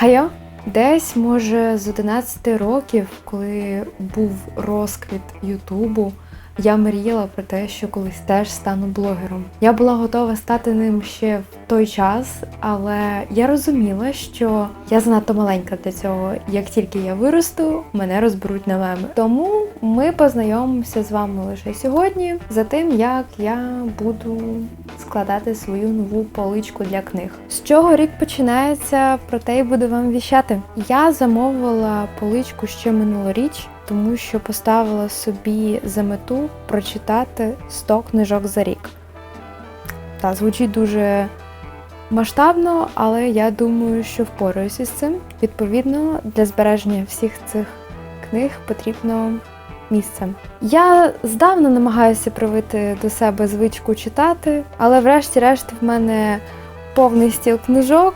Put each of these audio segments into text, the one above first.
Хайо, десь, може, з 11 років, коли був розквіт Ютубу, я мріяла про те, що колись теж стану блогером. Я була готова стати ним ще в той час, але я розуміла, що я занадто маленька для цього. Як тільки я виросту, мене розберуть на меми. Тому ми познайомимося з вами лише сьогодні за тим, як я буду складати свою нову поличку для книг. З чого рік починається, про те й буду вам віщати. Я замовила поличку ще минулоріч, тому що поставила собі за мету прочитати 100 книжок за рік. Та звучить дуже масштабно, але я думаю, що впораюся з цим. Відповідно, для збереження всіх цих книг потрібно місце. Я здавна намагаюся привити до себе звичку читати, але врешті-решт в мене повний стіл книжок.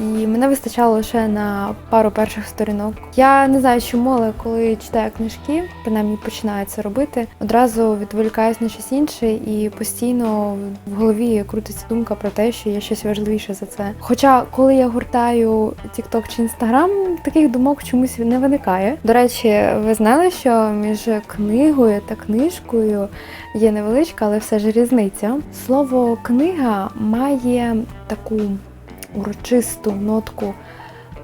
І мене вистачало лише на пару перших сторінок. Я не знаю, чому, але коли читаю книжки, принаймні починаю це робити, одразу відволікаюсь на щось інше, і постійно в голові крутиться думка про те, що є щось важливіше за це. Хоча, коли я гуртаю TikTok чи Instagram, таких думок чомусь не виникає. До речі, ви знали, що між книгою та книжкою є невеличка, але все ж різниця. Слово книга має таку урочисту нотку.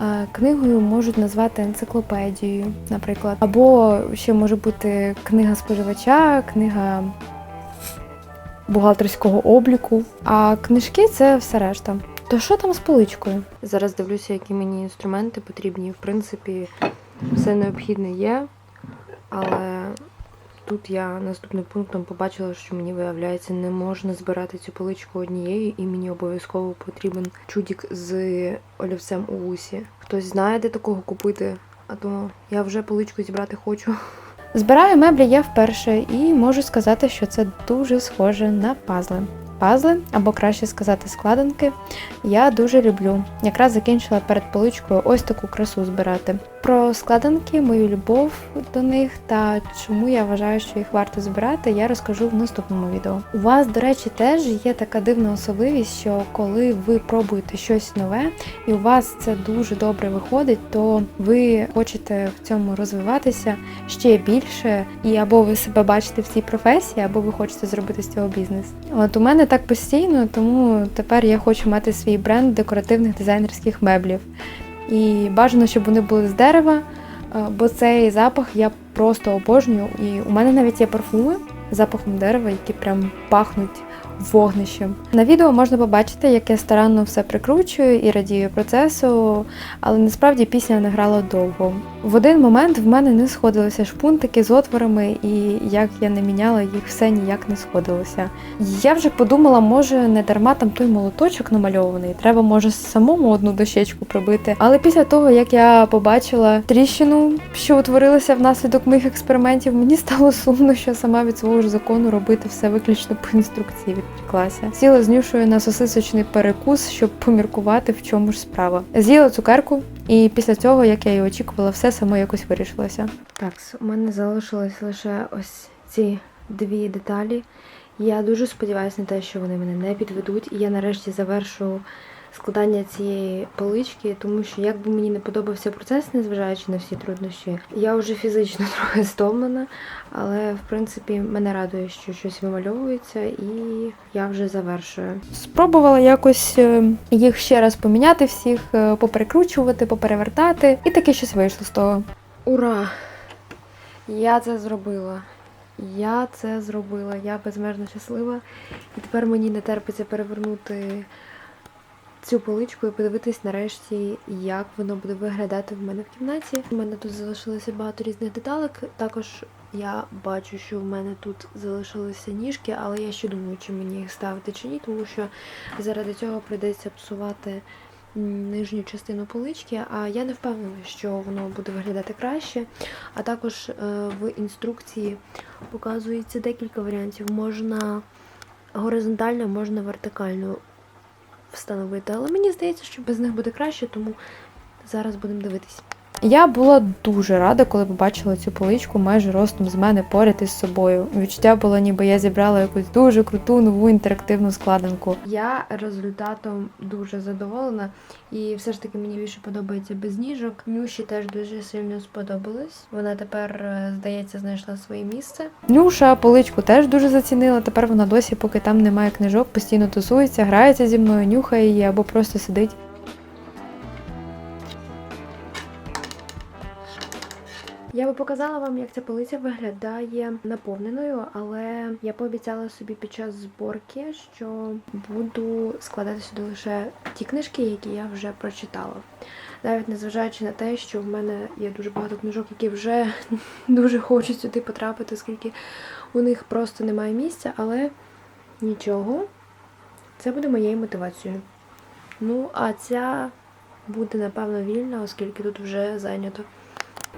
Е, Книгою можуть назвати енциклопедією, наприклад. Або ще може бути книга споживача, книга бухгалтерського обліку. А книжки це все решта. То що там з поличкою? Зараз дивлюся, які мені інструменти потрібні. В принципі, все необхідне є, але тут я наступним пунктом побачила, що мені виявляється, не можна збирати цю поличку однією, і мені обов'язково потрібен чудік з олівцем у вусі. Хтось знає, де такого купити, а то я вже поличку зібрати хочу. Збираю меблі я вперше і можу сказати, що це дуже схоже на пазли. Пазли, або краще сказати, складинки, я дуже люблю. Якраз закінчила перед поличкою ось таку красу збирати. Про складинки, мою любов до них та чому я вважаю, що їх варто збирати, я розкажу в наступному відео. У вас, до речі, теж є така дивна особливість, що коли ви пробуєте щось нове, і у вас це дуже добре виходить, то ви хочете в цьому розвиватися ще більше, і або ви себе бачите в цій професії, або ви хочете зробити з цього бізнес. От у мене так постійно, тому тепер я хочу мати свій бренд декоративних дизайнерських меблів. І бажано, щоб вони були з дерева, е, бо цей запах я просто обожнюю. І у мене навіть є парфуми з запахом дерева, які прям пахнуть вогнищем. На відео можна побачити, як я старанно все прикручую і радію процесу, але насправді пісня не грала довго. В один момент в мене не сходилися шпунтики з отворами, і як я не міняла їх, все ніяк не сходилося. Я вже подумала, може не дарма там той молоточок намальований, треба може самому одну дощечку пробити. Але після того, як я побачила тріщину, що утворилася внаслідок моїх експериментів, мені стало сумно, що сама від свого ж закону робити все виключно по інструкції відклася. Сіла з Нюшою на сосисочний перекус, щоб поміркувати, в чому ж справа. З'їла цукерку, і після цього, як я і очікувала, все само якось вирішилося. Так, у мене залишилось лише ось ці дві деталі. Я дуже сподіваюся на те, що вони мене не підведуть, і я нарешті завершу складання цієї полички, тому що як би мені не подобався процес, незважаючи на всі труднощі, я вже фізично трохи стомлена, але в принципі мене радує, що щось вимальовується, і я вже завершую. Спробувала якось е, їх ще раз поміняти, всіх е, поперекручувати, поперевертати, і таке щось вийшло з того. Ура! Я це зробила. Я це зробила. Я безмежно щаслива. І тепер мені не терпиться перевернути цю поличку і подивитись нарешті, як воно буде виглядати в мене в кімнаті. У мене тут залишилося багато різних деталек. Також я бачу, що в мене тут залишилися ніжки, але я ще думаю, чи мені їх ставити чи ні, тому що заради цього прийдеться псувати нижню частину полички, а я не впевнена, що воно буде виглядати краще. А також е, в інструкції показується декілька варіантів. Можна горизонтально, можна вертикально встановити. Але мені здається, що без них буде краще, тому зараз будемо дивитись. Я була дуже рада, коли побачила цю поличку майже ростом з мене поряд із собою. Відчуття було, ніби я зібрала якусь дуже круту нову інтерактивну складинку. Я результатом дуже задоволена, і все ж таки мені більше подобається без ніжок. Нюші теж дуже сильно сподобалось. Вона тепер, е, здається, знайшла своє місце. Нюша поличку теж дуже зацінила. Тепер вона досі, поки там немає книжок, постійно тусується, грається зі мною, нюхає її або просто сидить. Я би показала вам, як ця полиця виглядає наповненою, але я пообіцяла собі під час зборки, що буду складати сюди лише ті книжки, які я вже прочитала. Навіть незважаючи на те, що в мене є дуже багато книжок, які вже дуже хочуть сюди потрапити, оскільки у них просто немає місця, але нічого, це буде моєю мотивацією. Ну, а ця буде, напевно, вільна, оскільки тут вже зайнято.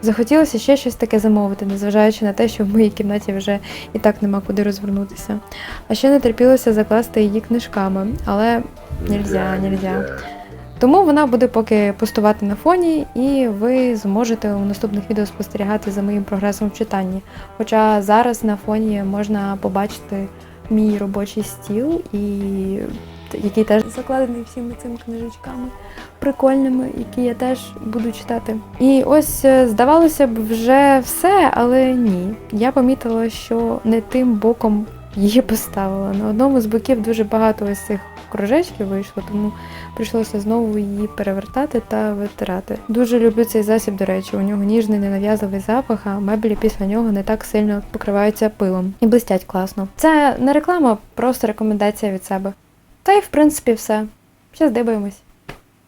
Захотілося ще щось таке замовити, незважаючи на те, що в моїй кімнаті вже і так нема куди розвернутися. А ще не терпілося закласти її книжками, але нельзя, нельзя. Тому вона буде поки пустувати на фоні, і ви зможете у наступних відео спостерігати за моїм прогресом в читанні. Хоча зараз на фоні можна побачити мій робочий стіл, і який теж закладений всіми цими книжечками прикольними, які я теж буду читати. І ось е, здавалося б, вже все, але ні. Я помітила, що не тим боком її поставила. На одному з боків дуже багато ось цих кружечків вийшло, тому прийшлося знову її перевертати та витирати. Дуже люблю цей засіб, до речі, у нього ніжний ненав'язливий запах, а меблі після нього не так сильно покриваються пилом і блистять класно. Це не реклама, просто рекомендація від себе. Та й в принципі все. Ще здибаємось.